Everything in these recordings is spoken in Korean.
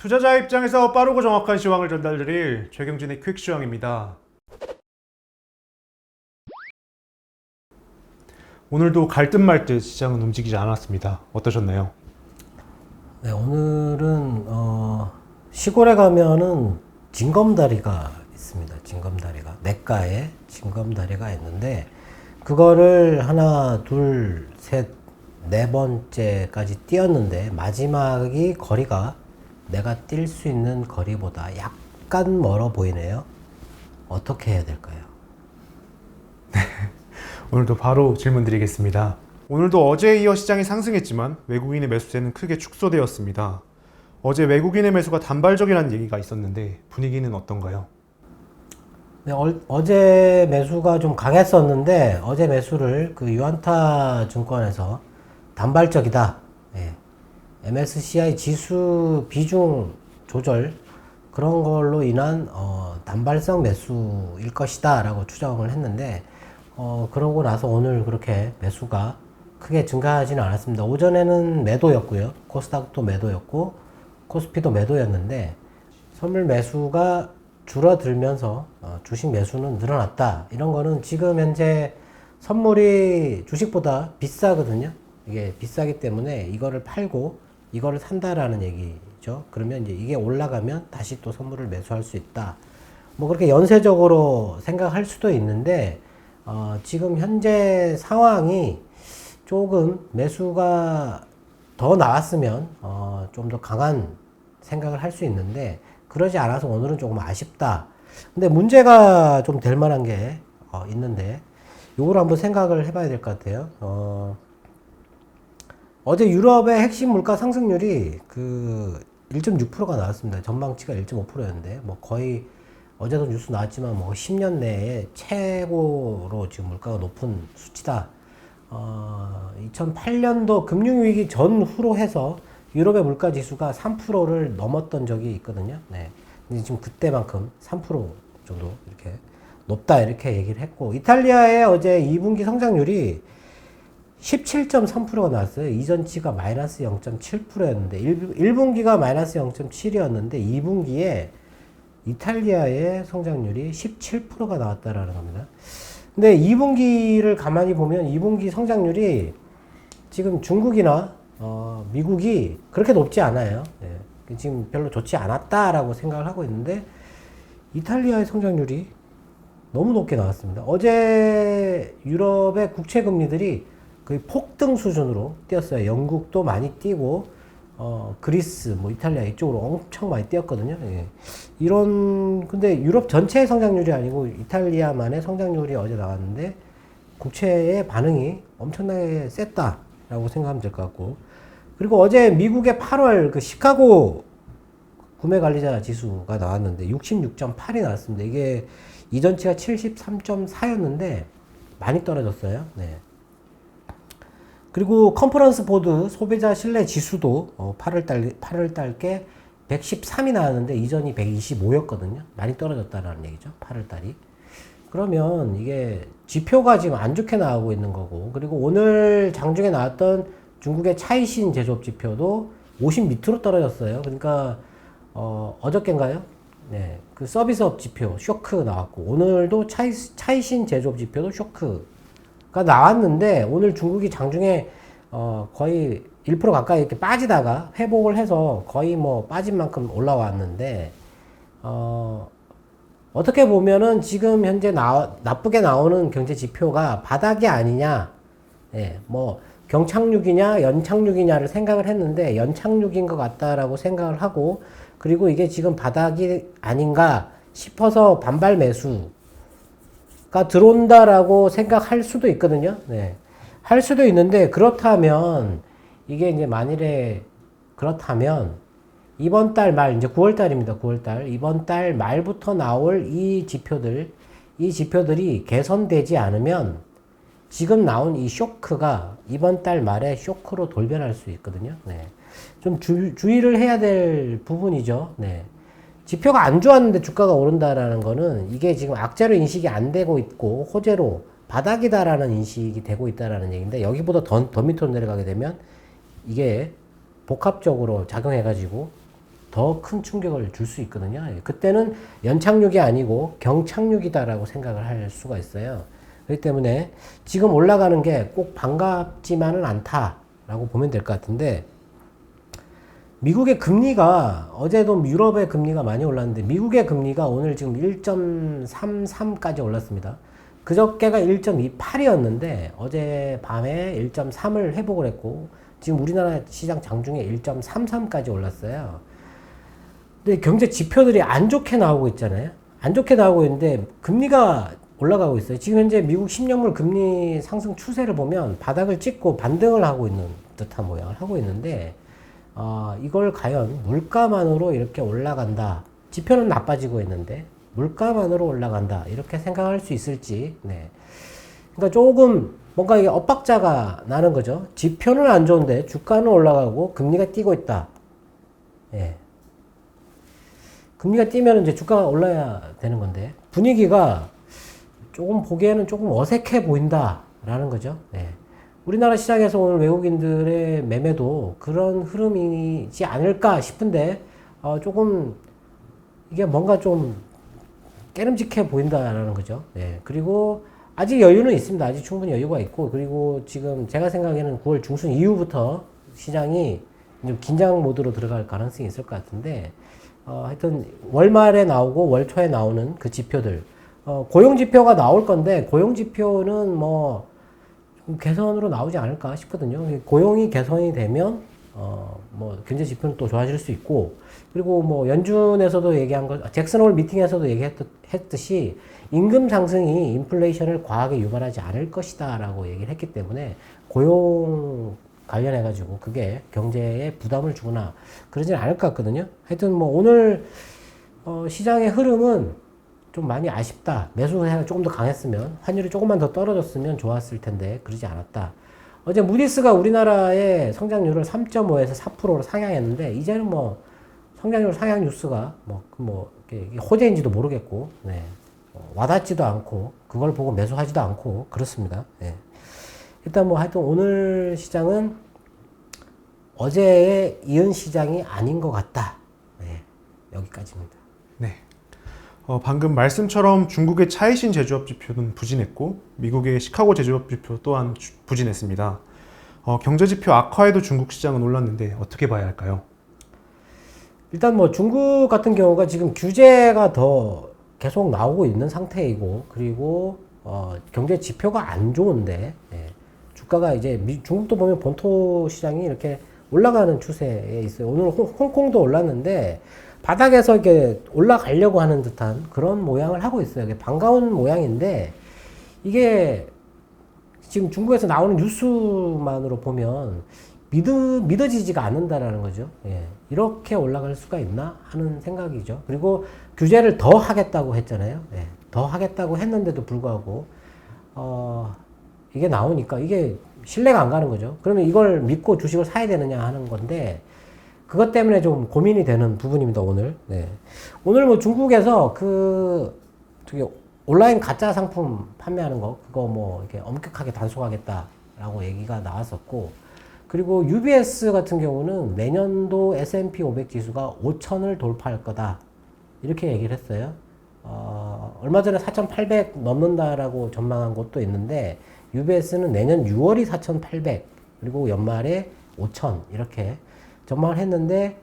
투자자 입장에서 빠르고 정확한 시황을 전달드릴 최경진의 퀵 시황입니다. 오늘도 갈듯 말듯 시장은 움직이지 않았습니다. 어떠셨나요? 네, 오늘은 어, 시골에 가면은 징검다리가 있습니다. 징검다리가 내과에 징검다리가 있는데 그거를 하나, 둘, 셋, 네 번째까지 뛰었는데 마지막이 거리가 내가 뛸 수 있는 거리보다 약간 멀어 보이네요. 어떻게 해야 될까요? 오늘도 바로 질문 드리겠습니다. 오늘도 어제에 이어 시장이 상승했지만 외국인의 매수세는 크게 축소되었습니다. 어제 외국인의 매수가 단발적이라는 얘기가 있었는데 분위기는 어떤가요? 네, 어, 제 매수가 좀 강했었는데 어제 매수를 그 유안타 증권에서 단발적이다. 예. MSCI 지수 비중 조절 그런 걸로 인한 어, 단발성 매수일 것이다 라고 추정을 했는데 어, 그러고 나서 오늘 그렇게 매수가 크게 증가하지는 않았습니다. 오전에는 매도였고요. 코스닥도 매도였고 코스피도 매도였는데 선물 매수가 줄어들면서 어, 주식 매수는 늘어났다. 이런 거는 지금 현재 선물이 주식보다 비싸거든요. 이게 비싸기 때문에 이거를 팔고 이거를 산다라는 얘기죠. 그러면 이제 이게 올라가면 다시 또 선물을 매수할 수 있다. 뭐 그렇게 연쇄적으로 생각할 수도 있는데 어, 지금 현재 상황이 조금 매수가 더 나왔으면 어, 좀 더 강한 생각을 할 수 있는데 그러지 않아서 오늘은 조금 아쉽다. 근데 문제가 좀 될 만한 게 어, 있는데 요걸 한번 생각을 해봐야 될 것 같아요. 어, 어제 유럽의 핵심 물가 상승률이 그 1.6%가 나왔습니다. 전망치가 1.5%였는데 뭐 거의 어제도 뉴스 나왔지만 뭐 10년 내에 최고로 지금 물가가 높은 수치다. 어, 2008년도 금융위기 전후로 해서 유럽의 물가 지수가 3%를 넘었던 적이 있거든요. 네. 근데 지금 그때만큼 3% 정도 이렇게 높다 이렇게 얘기를 했고 이탈리아의 어제 2분기 성장률이 17.3%가 나왔어요. 이전치가 마이너스 0.7%였는데 1, 분기가 마이너스 0.7이었는데 2분기에 이탈리아의 성장률이 17%가 나왔다라는 겁니다. 근데 2분기를 가만히 보면 2분기 성장률이 지금 중국이나 어, 미국이 그렇게 높지 않아요. 네. 지금 별로 좋지 않았다라고 생각을 하고 있는데 이탈리아의 성장률이 너무 높게 나왔습니다. 어제 유럽의 국채 금리들이 거의 폭등 수준으로 뛰었어요. 영국도 많이 뛰고 어, 그리스, 뭐 이탈리아 이쪽으로 엄청 많이 뛰었거든요. 예. 이런 근데 유럽 전체의 성장률이 아니고 이탈리아만의 성장률이 어제 나왔는데 국채의 반응이 엄청나게 셌다라고 생각하면 될 것 같고 그리고 어제 미국의 8월 그 시카고 구매 관리자 지수가 나왔는데 66.8이 나왔습니다. 이게 이전치가 73.4였는데 많이 떨어졌어요. 네. 그리고 컨퍼런스 보드 소비자 신뢰 지수도 어, 8월 달 8월 달께 113이 나왔는데 이전이 125였거든요. 많이 떨어졌다라는 얘기죠. 8월 달이. 그러면 이게 지표가 지금 안 좋게 나오고 있는 거고 그리고 오늘 장중에 나왔던 중국의 차이신 제조업 지표도 50 밑으로 떨어졌어요. 그러니까 어, 어저께인가요? 네. 그 서비스업 지표 쇼크 나왔고 오늘도 차이, 차이신 제조업 지표도 쇼크 가 나왔는데 오늘 중국이 장중에 어, 거의 1% 가까이 이렇게 빠지다가 회복을 해서 거의 뭐 빠진 만큼 올라왔는데 어, 어떻게 보면은 지금 현재 나, 나쁘게 나오는 경제 지표가 바닥이 아니냐, 예, 뭐 경착륙이냐 연착륙이냐를 생각을 했는데 연착륙인 것 같다라고 생각을 하고 그리고 이게 지금 바닥이 아닌가 싶어서 반발 매수 가 들어온다라고 생각할 수도 있거든요. 네. 할 수도 있는데 그렇다면 이게 이제 만일에 그렇다면 이번 달 말 이제 9월 달입니다. 9월 달 이번 달 말부터 나올 이 지표들 이 지표들이 개선되지 않으면 지금 나온 이 쇼크가 이번 달 말에 쇼크로 돌변할 수 있거든요. 네. 좀 주, 주의를 해야 될 부분이죠. 네. 지표가 안 좋았는데 주가가 오른다라는 거는 이게 지금 악재로 인식이 안 되고 있고 호재로 바닥이다라는 인식이 되고 있다라는 얘기인데 여기보다 더, 더 밑으로 내려가게 되면 이게 복합적으로 작용해가지고 더 큰 충격을 줄 수 있거든요. 예, 그때는 연착륙이 아니고 경착륙이다라고 생각을 할 수가 있어요. 그렇기 때문에 지금 올라가는 게 꼭 반갑지만은 않다라고 보면 될 것 같은데 미국의 금리가 어제도 유럽의 금리가 많이 올랐는데 미국의 금리가 오늘 지금 1.33까지 올랐습니다. 그저께가 1.28이었는데 어제 밤에 1.3을 회복을 했고 지금 우리나라 시장 장중에 1.33까지 올랐어요. 근데 경제 지표들이 안 좋게 나오고 있잖아요. 안 좋게 나오고 있는데 금리가 올라가고 있어요. 지금 현재 미국 10년물 금리 상승 추세를 보면 바닥을 찍고 반등을 하고 있는 듯한 모양을 하고 있는데 어, 이걸 과연 물가만으로 이렇게 올라간다. 지표는 나빠지고 있는데 물가만으로 올라간다. 이렇게 생각할 수 있을지. 네. 그러니까 조금 뭔가 이게 엇박자가 나는 거죠. 지표는 안 좋은데 주가는 올라가고 금리가 뛰고 있다. 예. 금리가 뛰면 이제 주가가 올라야 되는 건데 분위기가 조금 보기에는 조금 어색해 보인다라는 거죠. 네. 우리나라 시장에서 오늘 외국인들의 매매도 그런 흐름이지 않을까 싶은데 어, 조금 이게 뭔가 좀 깨름직해 보인다라는 거죠. 네. 그리고 아직 여유는 있습니다. 아직 충분히 여유가 있고 그리고 지금 제가 생각에는 9월 중순 이후부터 시장이 좀 긴장 모드로 들어갈 가능성이 있을 것 같은데 어, 하여튼 월말에 나오고 월 초에 나오는 그 지표들 어, 고용 지표가 나올 건데 고용 지표는 뭐좀 개선으로 나오지 않을까 싶거든요. 고용이 개선이 되면 어, 뭐 경제 지표는 또 좋아질 수 있고 그리고 뭐 연준에서도 얘기한 것 잭슨 홀 미팅에서도 얘기했듯이 임금 상승이 인플레이션을 과하게 유발하지 않을 것이다라고 얘기를 했기 때문에 고용 관련해 가지고 그게 경제에 부담을 주거나 그러진 않을 것 같거든요. 하여튼 뭐 오늘 어, 시장의 흐름은 좀 많이 아쉽다. 매수 세가 조금 더 강했으면 환율이 조금만 더 떨어졌으면 좋았을 텐데 그러지 않았다. 어제 무디스가 우리나라의 성장률을 3.5에서 4%로 상향했는데 이제는 뭐 성장률 상향 뉴스가 뭐, 그뭐 이게 호재인지도 모르겠고 네. 어, 와닿지도 않고 그걸 보고 매수하지도 않고 그렇습니다. 네. 일단 뭐 하여튼 오늘 시장은 어제의 이은 시장이 아닌 것 같다. 네. 여기까지입니다. 네. 어, 방금 말씀처럼 중국의 차이신 제조업 지표는 부진했고 미국의 시카고 제조업 지표 또한 주- 부진했습니다. 어, 경제 지표 악화에도 중국 시장은 올랐는데 어떻게 봐야 할까요? 일단 뭐 중국 같은 경우가 지금 규제가 더 계속 나오고 있는 상태이고 그리고 어, 경제 지표가 안 좋은데 예, 주가가 이제 미- 중국도 보면 본토 시장이 이렇게 올라가는 추세에 있어요. 오늘 홍, 홍콩도 올랐는데 바닥에서 이렇게 올라가려고 하는 듯한 그런 모양을 하고 있어요. 이게 반가운 모양인데 이게 지금 중국에서 나오는 뉴스만으로 보면 믿어, 믿어지지가 않는다라는 거죠. 예. 이렇게 올라갈 수가 있나 하는 생각이죠. 그리고 규제를 더 하겠다고 했잖아요. 예. 더 하겠다고 했는데도 불구하고, 어, 이게 나오니까 이게 신뢰가 안 가는 거죠. 그러면 이걸 믿고 주식을 사야 되느냐 하는 건데, 그것 때문에 좀 고민이 되는 부분입니다, 오늘. 네. 오늘 뭐 중국에서 그, 저기 온라인 가짜 상품 판매하는 거, 그거 뭐 이렇게 엄격하게 단속하겠다라고 얘기가 나왔었고, 그리고 UBS 같은 경우는 내년도 S&P 500 지수가 5천을 돌파할 거다. 이렇게 얘기를 했어요. 어, 얼마 전에 4,800 넘는다라고 전망한 곳도 있는데, UBS는 내년 6월이 4,800, 그리고 연말에 5천, 이렇게 전망을 했는데,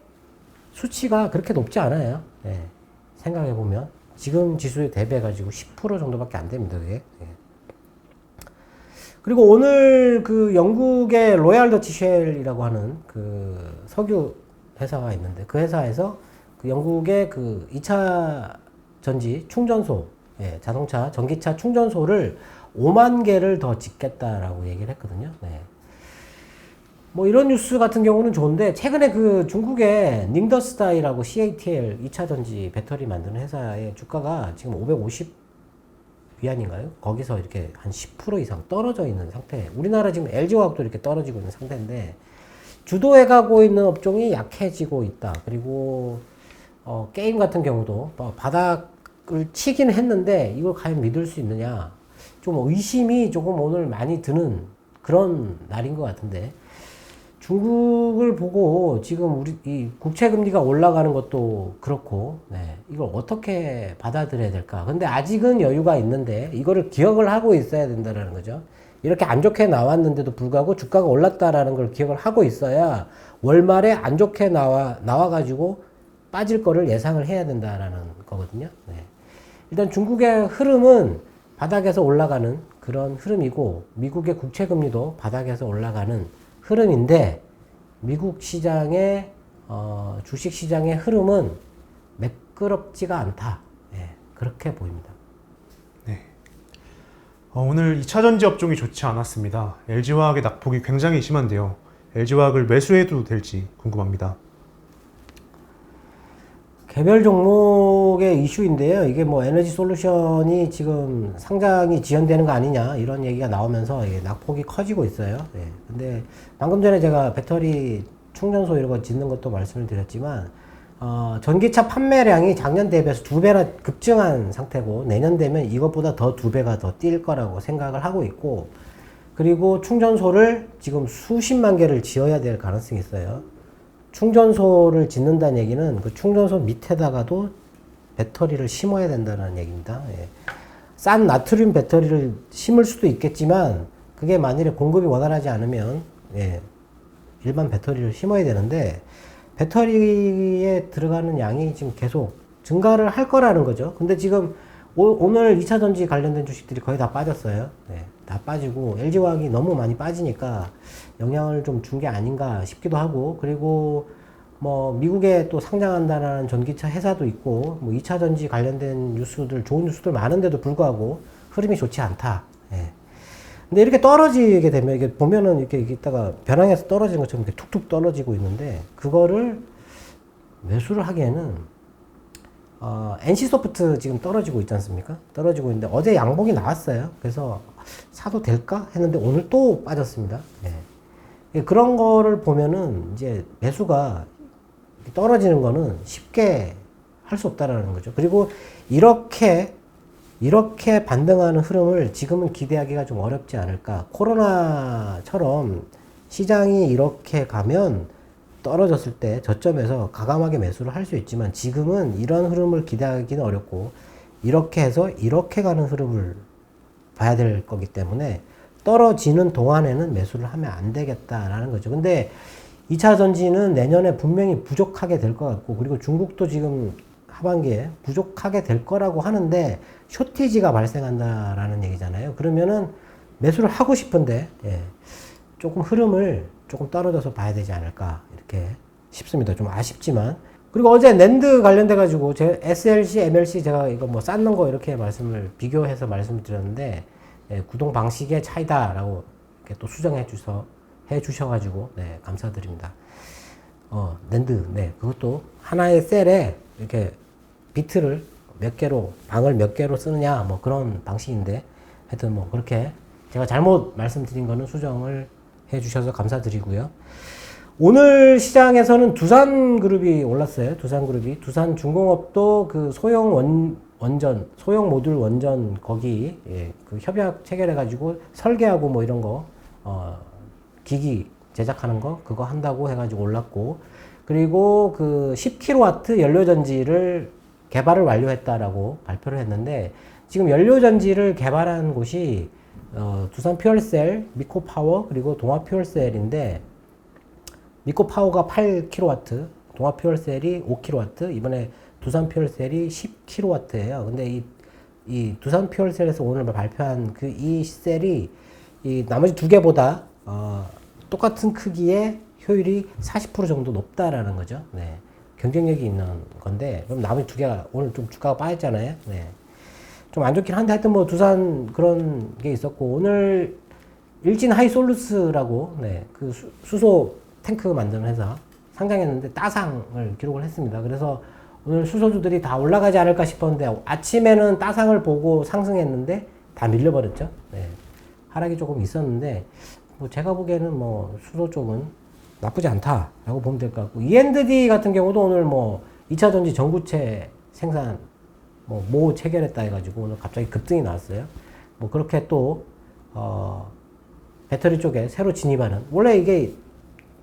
수치가 그렇게 높지 않아요. 예, 생각해 보면. 지금 지수에 대비해 가지고 10% 정도밖에 안 됩니다, 그게. 예. 그리고 오늘 그 영국의 로얄 더치 쉘이라고 하는 그 석유 회사가 있는데 그 회사에서 그 영국의 그 2차 전지 충전소, 예, 자동차, 전기차 충전소를 5만 개를 더 짓겠다라고 얘기를 했거든요. 네. 뭐 이런 뉴스 같은 경우는 좋은데 최근에 그 중국의 닝더스타이라고 CATL 2차 전지 배터리 만드는 회사의 주가가 지금 550 위안인가요? 거기서 이렇게 한 10% 이상 떨어져 있는 상태. 우리나라 지금 LG화학도 이렇게 떨어지고 있는 상태인데 주도해 가고 있는 업종이 약해지고 있다. 그리고 어, 게임 같은 경우도 뭐 바닥을 치긴 했는데 이걸 과연 믿을 수 있느냐? 좀 의심이 조금 오늘 많이 드는 그런 날인 것 같은데 중국을 보고 지금 우리 이 국채 금리가 올라가는 것도 그렇고 네, 이걸 어떻게 받아들여야 될까? 근데 아직은 여유가 있는데 이거를 기억을 하고 있어야 된다라는 거죠. 이렇게 안 좋게 나왔는데도 불구하고 주가가 올랐다라는 걸 기억을 하고 있어야 월말에 안 좋게 나와 나와 가지고 빠질 거를 예상을 해야 된다라는 거거든요. 네. 일단 중국의 흐름은 바닥에서 올라가는 그런 흐름이고 미국의 국채 금리도 바닥에서 올라가는 흐름인데 미국 시장의 어, 주식 시장의 흐름은 매끄럽지가 않다. 예, 그렇게 보입니다. 어, 오늘 2차 전지 업종이 좋지 않았습니다. LG화학의 낙폭이 굉장히 심한데요. LG화학을 매수해도 될지 궁금합니다. 개별 종목의 이슈인데요. 이게 뭐 에너지 솔루션이 지금 상장이 지연되는 거 아니냐 이런 얘기가 나오면서 이게 낙폭이 커지고 있어요. 예. 근데 방금 전에 제가 배터리 충전소 이런 거 짓는 것도 말씀을 드렸지만 어, 전기차 판매량이 작년 대비해서 두 배나 급증한 상태고 내년 되면 이것보다 더 두 배가 더 뛸 거라고 생각을 하고 있고 그리고 충전소를 지금 수십만 개를 지어야 될 가능성이 있어요. 충전소를 짓는다는 얘기는 그 충전소 밑에다가도 배터리를 심어야 된다는 얘기입니다. 예. 싼 나트륨 배터리를 심을 수도 있겠지만 그게 만일에 공급이 원활하지 않으면 예, 일반 배터리를 심어야 되는데 배터리에 들어가는 양이 지금 계속 증가를 할 거라는 거죠. 근데 지금 오, 늘 2차 전지 관련된 주식들이 거의 다 빠졌어요. 네, 다 빠지고 LG화학이 너무 많이 빠지니까 영향을 좀 준 게 아닌가 싶기도 하고 그리고 뭐 미국에 또 상장한다는 전기차 회사도 있고 뭐 2차 전지 관련된 뉴스들 좋은 뉴스들 많은데도 불구하고 흐름이 좋지 않다. 예. 근데 이렇게 떨어지게 되면 이게 보면은 이렇게 있다가 벼랑에서 떨어지는 것처럼 이렇게 툭툭 떨어지고 있는데 그거를 매수를 하기에는 어, NC소프트 지금 떨어지고 있지 않습니까? 떨어지고 있는데 어제 양봉이 나왔어요. 그래서 사도 될까 했는데 오늘 또 빠졌습니다. 예. 그런 거를 보면은 이제 매수가 떨어지는 거는 쉽게 할 수 없다라는 거죠. 그리고 이렇게 이렇게 반등하는 흐름을 지금은 기대하기가 좀 어렵지 않을까. 코로나처럼 시장이 이렇게 가면 떨어졌을 때 저점에서 가감하게 매수를 할 수 있지만 지금은 이런 흐름을 기대하기는 어렵고 이렇게 해서 이렇게 가는 흐름을 봐야 될 거기 때문에 떨어지는 동안에는 매수를 하면 안 되겠다라는 거죠. 근데 2차 전지는 내년에 분명히 부족하게 될 것 같고 그리고 중국도 지금 하반기에 부족하게 될 거라고 하는데 쇼티지가 발생한다라는 얘기잖아요. 그러면은 매수를 하고 싶은데 예, 조금 흐름을 조금 떨어져서 봐야 되지 않을까 이렇게 싶습니다. 좀 아쉽지만 그리고 어제 랜드 관련돼 가지고 제 SLC, MLC 제가 이거 뭐 쌓는 거 이렇게 말씀을 비교해서 말씀드렸는데 예, 구동 방식의 차이다라고 이렇게 또 수정해 주셔 해 주셔 가지고 네 감사드립니다. 어 랜드 네 그것도 하나의 셀에 이렇게 비트를 몇 개로 방을 몇 개로 쓰느냐 뭐 그런 방식인데 하여튼 뭐 그렇게 제가 잘못 말씀드린 거는 수정을 해 주셔서 감사드리고요. 오늘 시장에서는 두산 그룹이 올랐어요. 두산 그룹이 두산 중공업도 그 소형 원 원전 소형 모듈 원전 거기 예, 그 협약 체결해 가지고 설계하고 뭐 이런 거 어, 기기 제작하는 거 그거 한다고 해가지고 올랐고 그리고 그 10kW 연료전지를 개발을 완료했다라고 발표를 했는데 지금 연료전지를 개발한 곳이 어, 두산 퓨얼셀, 미코파워 그리고 동아 퓨얼셀인데 미코 파워가 8kW, 동아 퓨얼셀이 5kW, 이번에 두산 퓨얼셀이 10kW예요. 근데 이, 이 두산 퓨얼셀에서 오늘 발표한 그 이 셀이 이 나머지 두 개보다 어, 똑같은 크기의 효율이 40% 정도 높다라는 거죠. 네. 경쟁력이 있는 건데, 그럼 나머지 두 개가 오늘 좀 주가가 빠졌잖아요. 네. 좀 안 좋긴 한데 하여튼 뭐 두산 그런 게 있었고, 오늘 일진 하이솔루스라고, 네. 그 수, 수소 탱크 만드는 회사 상장했는데 따상을 기록을 했습니다. 그래서 오늘 수소주들이 다 올라가지 않을까 싶었는데 아침에는 따상을 보고 상승했는데 다 밀려버렸죠. 네. 하락이 조금 있었는데 뭐 제가 보기에는 뭐 수소 쪽은 나쁘지 않다라고 보면 될 것 같고 E&D 같은 경우도 오늘 뭐 2차 전지 전구체 생산 뭐 모 체결했다 해가지고 오늘 갑자기 급등이 나왔어요. 뭐 그렇게 또 어, 배터리 쪽에 새로 진입하는 원래 이게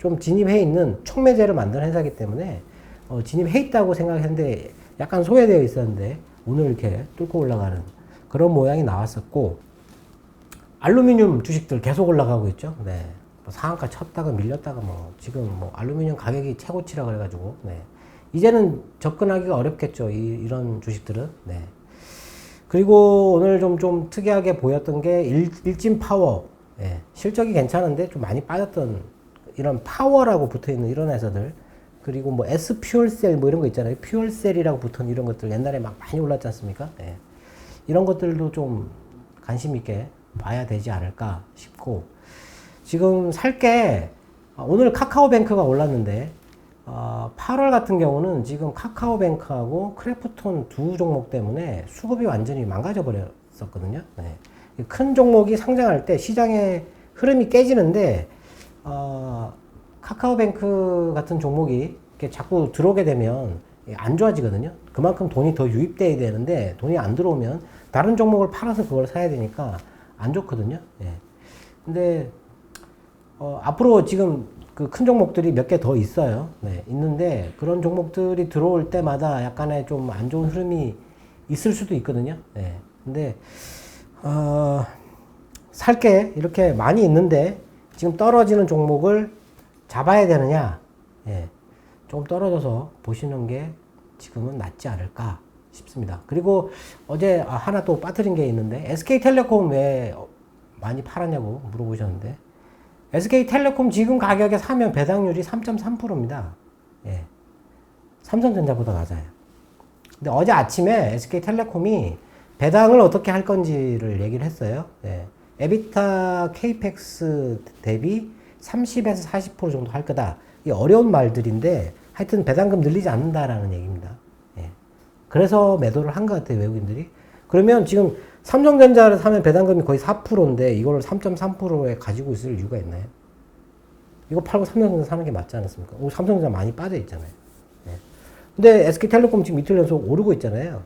좀 진입해 있는 촉매제를 만드는 회사이기 때문에 어, 진입해 있다고 생각했는데 약간 소외되어 있었는데 오늘 이렇게 뚫고 올라가는 그런 모양이 나왔었고 알루미늄 주식들 계속 올라가고 있죠. 네. 뭐 상한가 쳤다가 밀렸다가 뭐 지금 뭐 알루미늄 가격이 최고치라 그래가지고 네. 이제는 접근하기가 어렵겠죠. 이, 이런 주식들은. 네. 그리고 오늘 좀, 좀 특이하게 보였던 게 일, 일진 파워. 예, 실적이 괜찮은데 좀 많이 빠졌던 이런 파워라고 붙어 있는 이런 회사들. 그리고 뭐 S 퓨얼셀 뭐 이런 거 있잖아요. 퓨얼셀이라고 붙은 이런 것들 옛날에 막 많이 올랐지 않습니까? 예. 이런 것들도 좀 관심 있게 봐야 되지 않을까 싶고 지금 살게 오늘 카카오뱅크가 올랐는데 어, 8월 같은 경우는 지금 카카오뱅크하고 크래프톤 두 종목 때문에 수급이 완전히 망가져 버렸었거든요. 네. 이큰 종목이 상장할 때 시장의 흐름이 깨지는데 어, 카카오뱅크 같은 종목이 이렇게 자꾸 들어오게 되면 안 좋아지거든요. 그만큼 돈이 더 유입돼야 되는데 돈이 안 들어오면 다른 종목을 팔아서 그걸 사야 되니까 안 좋거든요. 예. 근데 어, 앞으로 지금 그 큰 종목들이 몇 개 더 있어요. 네, 있는데 그런 종목들이 들어올 때마다 약간의 좀 안 좋은 흐름이 있을 수도 있거든요. 네. 근데 어, 살게 이렇게 많이 있는데 지금 떨어지는 종목을 잡아야 되느냐? 예. 좀 떨어져서 보시는 게 지금은 낫지 않을까 싶습니다. 그리고 어제 아, 하나 또 빠뜨린 게 있는데 SK텔레콤 왜 많이 팔았냐고 물어보셨는데 SK텔레콤 지금 가격에 사면 배당률이 3.3%입니다. 예. 삼성전자보다 낮아요. 근데 어제 아침에 SK텔레콤이 배당을 어떻게 할 건지를 얘기를 했어요. 예. 에비타 케이펙스 대비 30에서 40% 정도 할 거다. 이 어려운 말들인데 하여튼 배당금 늘리지 않는다라는 얘기입니다. 예. 그래서 매도를 한 것 같아요, 외국인들이. 그러면 지금 삼성전자를 사면 배당금이 거의 4%인데 이걸 3.3%에 가지고 있을 이유가 있나요? 이거 팔고 삼성전자 사는 게 맞지 않았습니까? 오, 삼성전자 많이 빠져 있잖아요. 예. 근데 SK텔레콤 지금 이틀 연속 오르고 있잖아요.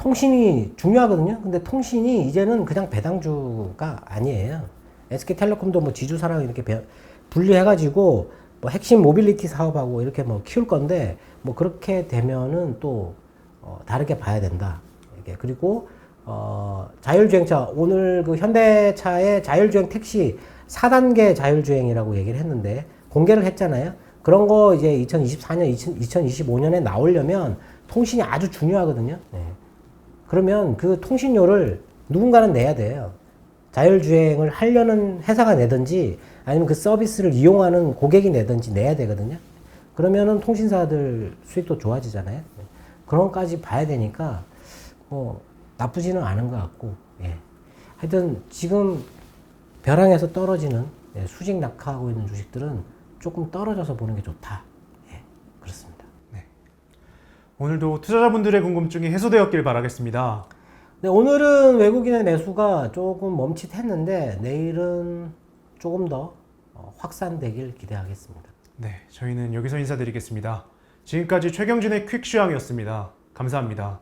예. 통신이 중요하거든요. 근데 통신이 이제는 그냥 배당주가 아니에요. SK텔레콤도 뭐 지주사랑 이렇게 배- 분리해가지고 뭐 핵심 모빌리티 사업하고 이렇게 뭐 키울 건데 뭐 그렇게 되면은 또 어, 다르게 봐야 된다. 이게 그리고 어, 자율주행차 오늘 그 현대차의 자율주행 택시 4단계 자율주행이라고 얘기를 했는데 공개를 했잖아요. 그런 거 이제 2024년, 2025년에 나오려면 통신이 아주 중요하거든요. 네. 그러면 그 통신료를 누군가는 내야 돼요. 자율주행을 하려는 회사가 내든지 아니면 그 서비스를 이용하는 고객이 내든지 내야 되거든요. 그러면은 통신사들 수익도 좋아지잖아요. 그런 것까지 봐야 되니까 뭐 나쁘지는 않은 것 같고, 예. 하여튼 지금 벼랑에서 떨어지는 예, 수직 낙하하고 있는 주식들은 조금 떨어져서 보는 게 좋다. 오늘도 투자자분들의 궁금증이 해소되었길 바라겠습니다. 네, 오늘은 외국인의 매수가 조금 멈칫했는데 내일은 조금 더 어, 확산되길 기대하겠습니다. 네, 저희는 여기서 인사드리겠습니다. 지금까지 최경진의 퀵슈항이었습니다. 감사합니다.